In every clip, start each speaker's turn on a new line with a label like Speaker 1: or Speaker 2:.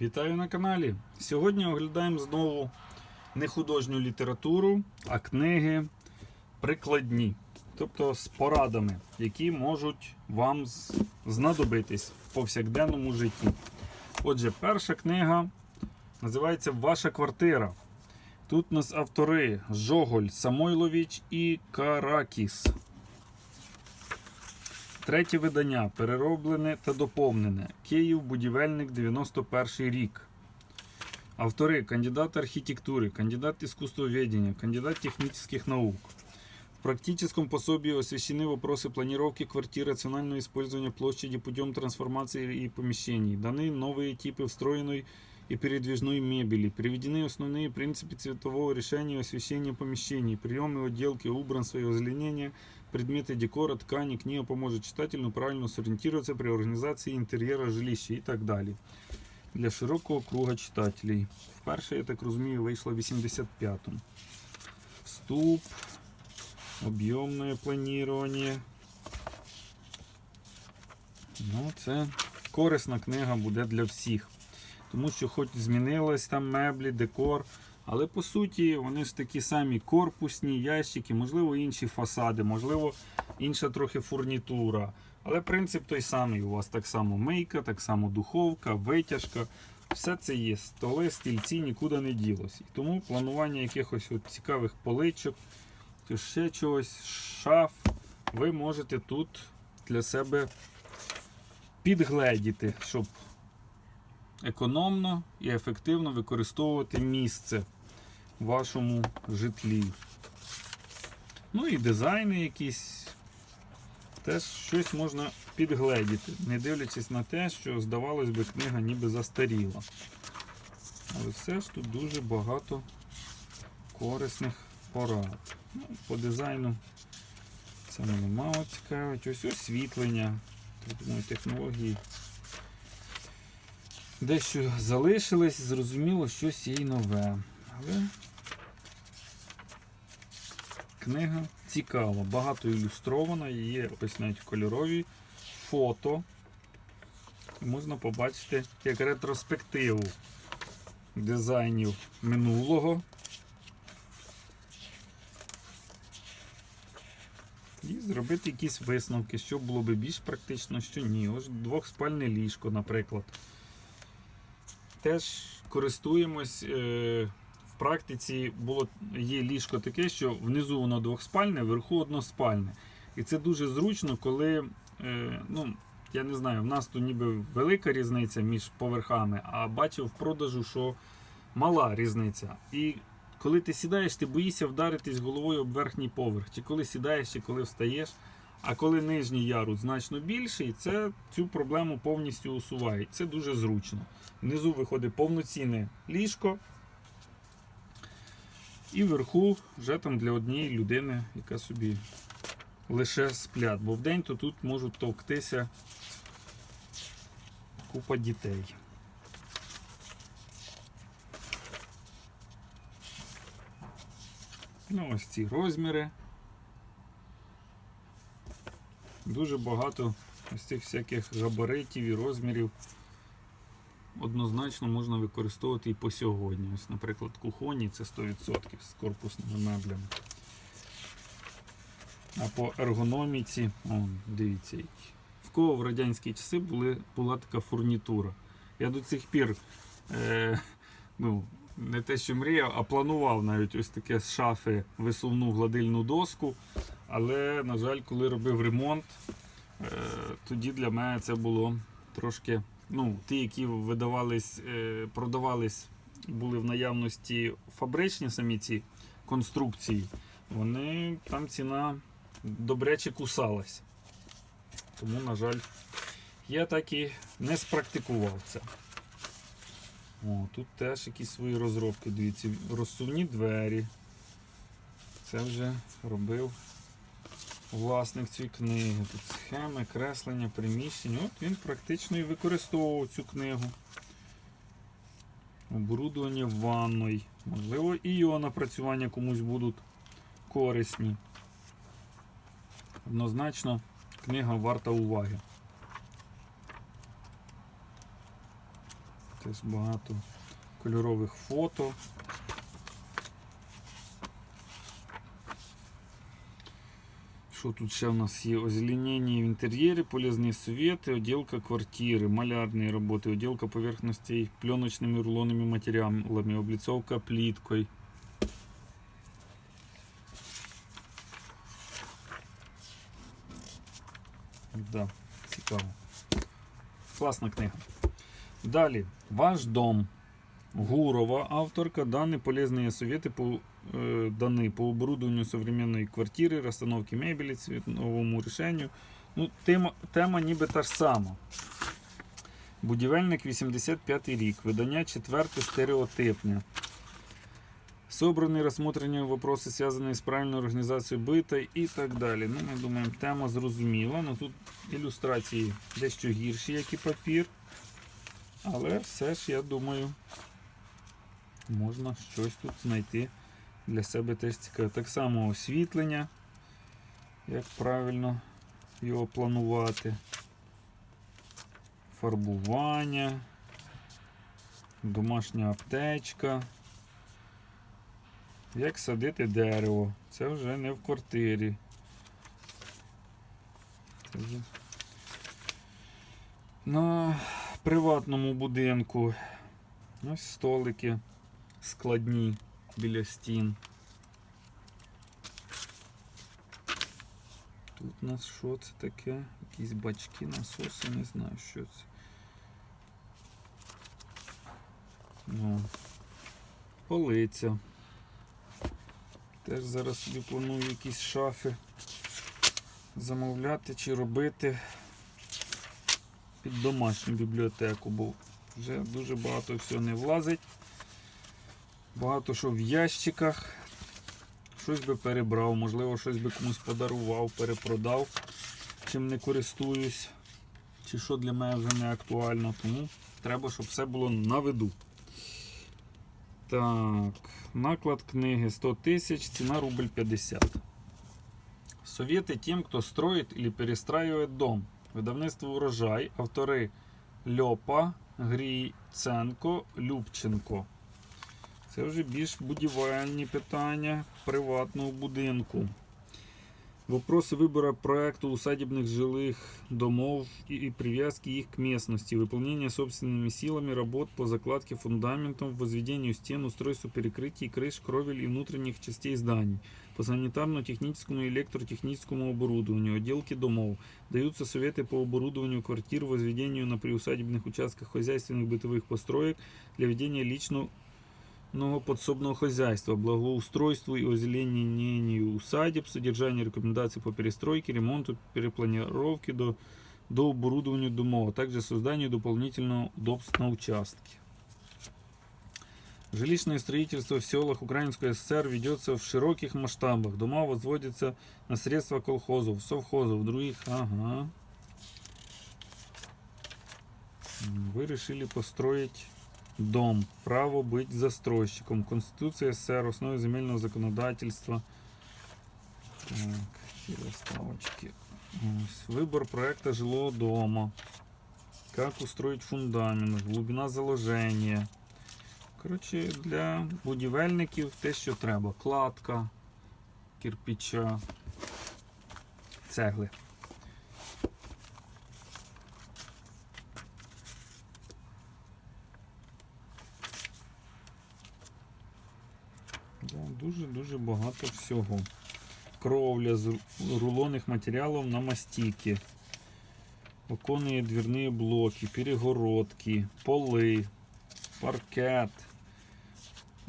Speaker 1: Вітаю на каналі. Сьогодні оглядаємо знову не художню літературу, а книги прикладні, тобто з порадами, які можуть вам знадобитись в повсякденному житті. Отже, перша книга називається Ваша квартира. Тут у нас автори Жоголь, Самойлович і Каракіс. Третє видання перероблене та доповнене. Київ, будівельник, 91 рік. Автори кандидат архитектуры, кандидат искусствоведения, кандидат технических наук. В практическом пособии освещены вопросы планировки квартир, рационального использования площади путем трансформации и помещений. Даны новые типы встроенной и передвижной мебели. Приведены основные принципы цветового решения и освещения помещений, приемы отделки, убранства и озеленения, предметы декора, ткани. Книга поможет читателю правильно сориентироваться при организации интерьера жилища і так далі. Для широкого круга читателей. Вперше, я так розумію, вийшло в 85-му. Вступ, об'ємне планування. Ну, це корисна книга буде для всіх. Тому що хоч змінилось там меблі, декор, але по суті вони ж такі самі корпусні ящики, можливо, інші фасади, можливо, інша трохи фурнітура. Але принцип той самий. У вас так само мийка, так само духовка, витяжка. Все це є. Столи, стільці нікуди не ділось. І тому планування якихось от цікавих поличок, чи ще чогось, шаф, ви можете тут для себе підгледіти, щоб економно і ефективно використовувати місце вашому житлі. Ну і дизайни якісь. Теж щось можна підгледіти, не дивлячись на те, що, здавалось би, книга ніби застаріла. Але все ж тут дуже багато корисних порад. Ну, по дизайну це мене мало цікавить. Ось освітлення. Тут, думаю, технології дещо залишились, зрозуміло, щось є й нове. Але книга цікава, багато ілюстрована, є ось навіть кольорові фото. Можна побачити як ретроспективу дизайнів минулого. І зробити якісь висновки, що було би більш практично, що ні. Ось двохспальне ліжко, наприклад. Теж користуємось. Е, практиці було, є ліжко таке, що внизу воно двохспальне, вверху односпальне. І це дуже зручно, коли, е, ну, я не знаю, в нас тут ніби велика різниця між поверхами, а бачив в продажу, що мала різниця. І коли ти сідаєш, ти боїшся вдаритись головою об верхній поверх. Чи коли сідаєш, чи коли встаєш. А коли нижній ярус значно більший, це цю проблему повністю усуває. Це дуже зручно. Внизу виходить повноцінне ліжко. І вверху вже там для однієї людини, яка собі лише сплять. Бо вдень то тут можуть товктися купа дітей. Ну, ось ці розміри. Дуже багато ось цих всяких габаритів і розмірів однозначно можна використовувати і по сьогодні. Ось, наприклад, кухоні це 100% з корпусними меблями. А по ергономіці, о, дивіться, в кого в радянські часи були, була така фурнітура. Я до цих пір е, ну, не те, що мріяв, а планував навіть ось таке з шафи висувну гладильну доску. Але, на жаль, коли робив ремонт, е, тоді для мене це було трошки. Ну, ті, які видавались, е, продавались, були в наявності фабричні самі ці конструкції, вони там ціна добряче кусалась. Тому, на жаль, я так і не спрактикував це. О, тут теж якісь свої розробки. Дивіться, розсувні двері. Це вже робив власник цієї книги. Тут схеми, креслення, приміщення. От він практично і використовував цю книгу. Оборудування ванной. Можливо, і його напрацювання комусь будуть корисні. Однозначно, книга варта уваги. Теж багато кольорових фото. Що тут ще в нас є? Озеленение в интерьере, полезные советы, отделка квартиры, малярные работы, отделка поверхностей пленочными рулонными материалами, облицовка плиткой. Да, цікаво. Класна книга. Далі. Ваш дом. Гурова, авторка, данные полезные советы по, э, даны по оборудованию современной квартиры, расстановке мебели, цветовому решению. Ну, тема, тема ніби та ж сама. Будівельник 85 рік, видання четверте стереотипне. Собрані розсмотрені вопроси, зв'язані з правильною організацією бита і так далі. Ну, ми думаємо, тема зрозуміла. Ну, тут ілюстрації дещо гірші, як і папір. Але все ж, я думаю, можна щось тут знайти для себе теж цікаве. Так само освітлення, як правильно його планувати, фарбування, домашня аптечка. Як садити дерево. Це вже не в квартирі. Це вже на приватному будинку. Ось столики складні біля стін. Тут у нас що це таке? Якісь бачки, насоси, не знаю, що це. Ну, полиця. Теж зараз собі планую якісь шафи замовляти чи робити під домашню бібліотеку, бо вже дуже багато всього не влазить. Багато що в ящиках. Щось би перебрав, можливо, щось би комусь подарував, перепродав, чим не користуюсь, чи що для мене вже не актуально. Тому треба, щоб все було на виду. Так, наклад книги 100 тысяч, цена рубль 50. Советы тем, кто строит или перестраивает дом. Видавництво урожай, автори Льопа, Грійценко, Любченко. Це вже більш будівельні питання приватного будинку. Вопросы выбора проекта усадебных жилых домов и, и привязки их к местности, выполнение собственными силами работ по закладке фундаментов, возведению стен, устройству перекрытий, крыш, кровель и внутренних частей зданий, по санитарно-техническому и электротехническому оборудованию, отделке домов. Даются советы по оборудованию квартир, возведению на приусадебных участках хозяйственных бытовых построек для ведения личного нового подсобного хозяйства, благоустройству и озеленению усадеб, содержание рекомендаций по перестройке, ремонту, перепланировке до, до оборудованию домов, а также созданию дополнительного удобств на участке. Жилищное строительство в селах Украинской ССР ведется в широких масштабах. Дома возводятся на средства колхозов, совхозов, других. Ага. Вы решили построить дом, право быть застройщиком, Конституция СССР, основы земельного законодательства. Так, ці листовочки. Ось. Выбор проекта жилого дома. Как устроить фундамент, глубина заложения. Коротше, для будівельників те, що треба. Кладка, кирпича, цегли. Дуже-дуже багато всього. Кровля з ру- рулонних матеріалів на мастики. Оконные дверные блоки, перегородки, поли, паркет,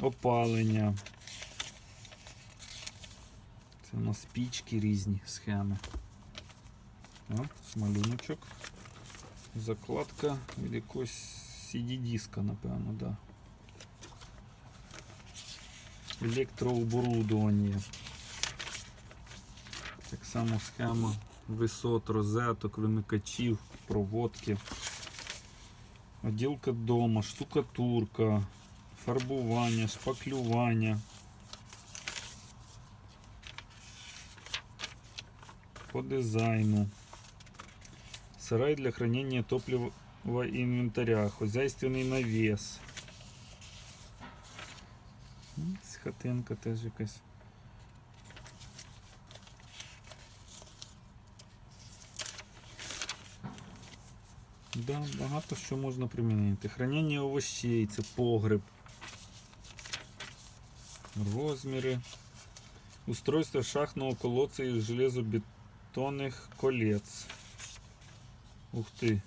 Speaker 1: опалення. Це у нас пічки різні схеми. О, малюночок. Закладка від якогось CD-диска, напевно, да. Електрооборудовання. Так само схема висот, розеток, вимикачів, проводки. Отділка дома, штукатурка, фарбування, шпаклювання. По дизайну. Сарай для хранения топлива в інвентаря, хозяйственний навіс. М, Хатинка теж якась. Да, багато що можна примінити. Хранення овощей, це погреб. Розміри. Устройство шахтного колодця із железобетонних колець. Ух ти.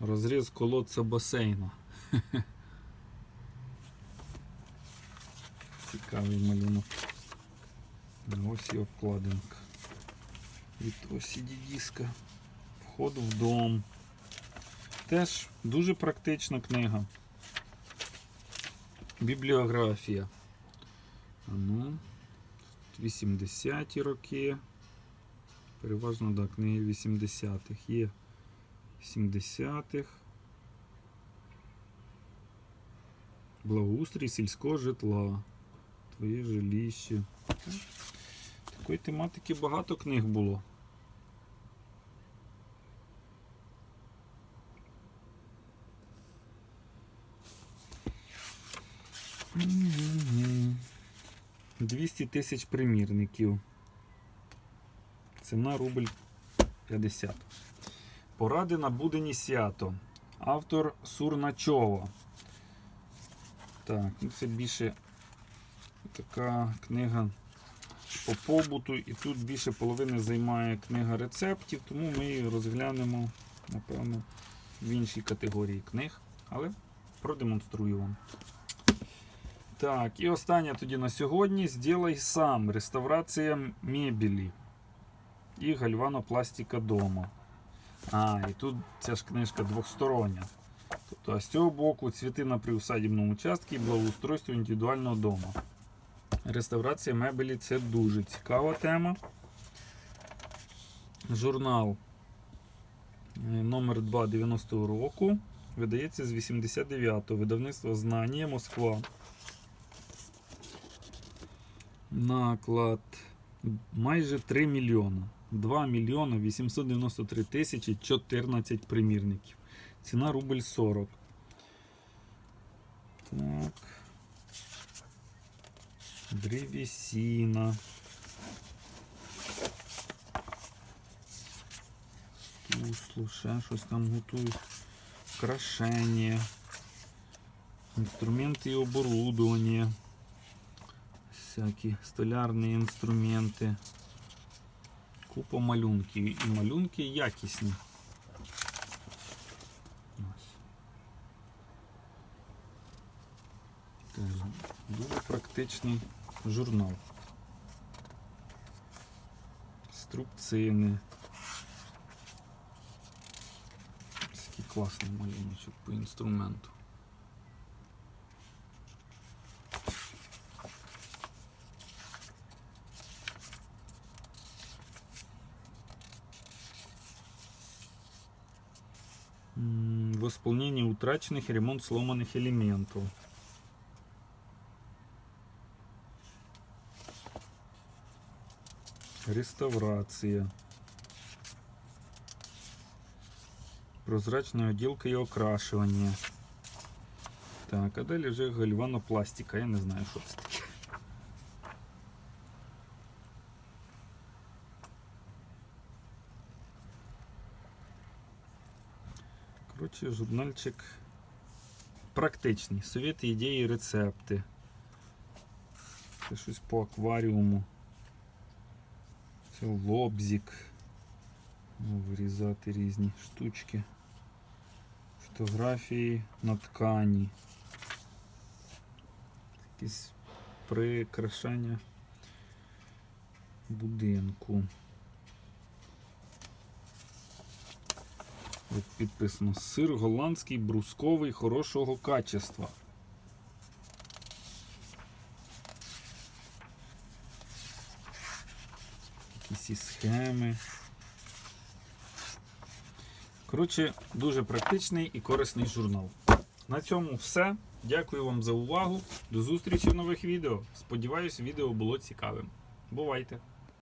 Speaker 1: Розріз колодця басейна. Цікавий малюнок. Ось і обкладинка. Від осіді диска. Вход в дом. Теж дуже практична книга. Бібліографія. Ну, 80-ті роки. Переважно, да, книги 80-х. Є 70-х. Благоустрій сільського житла. Твоє жилище. Такої тематики багато книг було. Мгм. 200 тисяч примірників. Ціна рубль 50. Поради на будені свято. Автор Сурначова. Так, ну це більше така книга по побуту, і тут більше половини займає книга рецептів, тому ми її розглянемо, напевно, в іншій категорії книг, але продемонструю вам. Так, і останнє тоді на сьогодні. Зділай сам. Реставрація мебелі і гальванопластика дома. А, і тут ця ж книжка двохстороння. Тобто, а з цього боку цвіти на приусадібному участку і благоустройство індивідуального дому. Реставрація мебелі це дуже цікава тема. Журнал е, номер 2 90 року. Видається з 89-го. Видавництво Знання Москва. Наклад майже 3 мільйона. 2 мільйона 893 тисячі 14 примірників. Ціна рубль 40. Так. Древесина. Тусло, ще щось там готують. Крашення. Інструменти і оборудовання. Всякі столярні інструменти. Купа малюнків. І малюнки якісні. Дуже практичний журнал. Струбцини. Такий класний малюночок по інструменту. М, Восполнение утраченных и ремонт сломанных элементов. Реставрація. Прозрачна отделка і окрашування. Так, а далі вже гальванопластика. Я не знаю, що це таке. Коротше, журнальчик практичний. Совєти, ідеї, рецепти. Це щось по акваріуму. Лобзик. Ну, Вирізати різні штучки. Фотографії на ткані. Якісь прикрашання будинку. От підписано сир голландський брусковий хорошого качества. Якісь схеми. Коротше, дуже практичний і корисний журнал. На цьому все. Дякую вам за увагу. До зустрічі в нових відео. Сподіваюсь, відео було цікавим. Бувайте!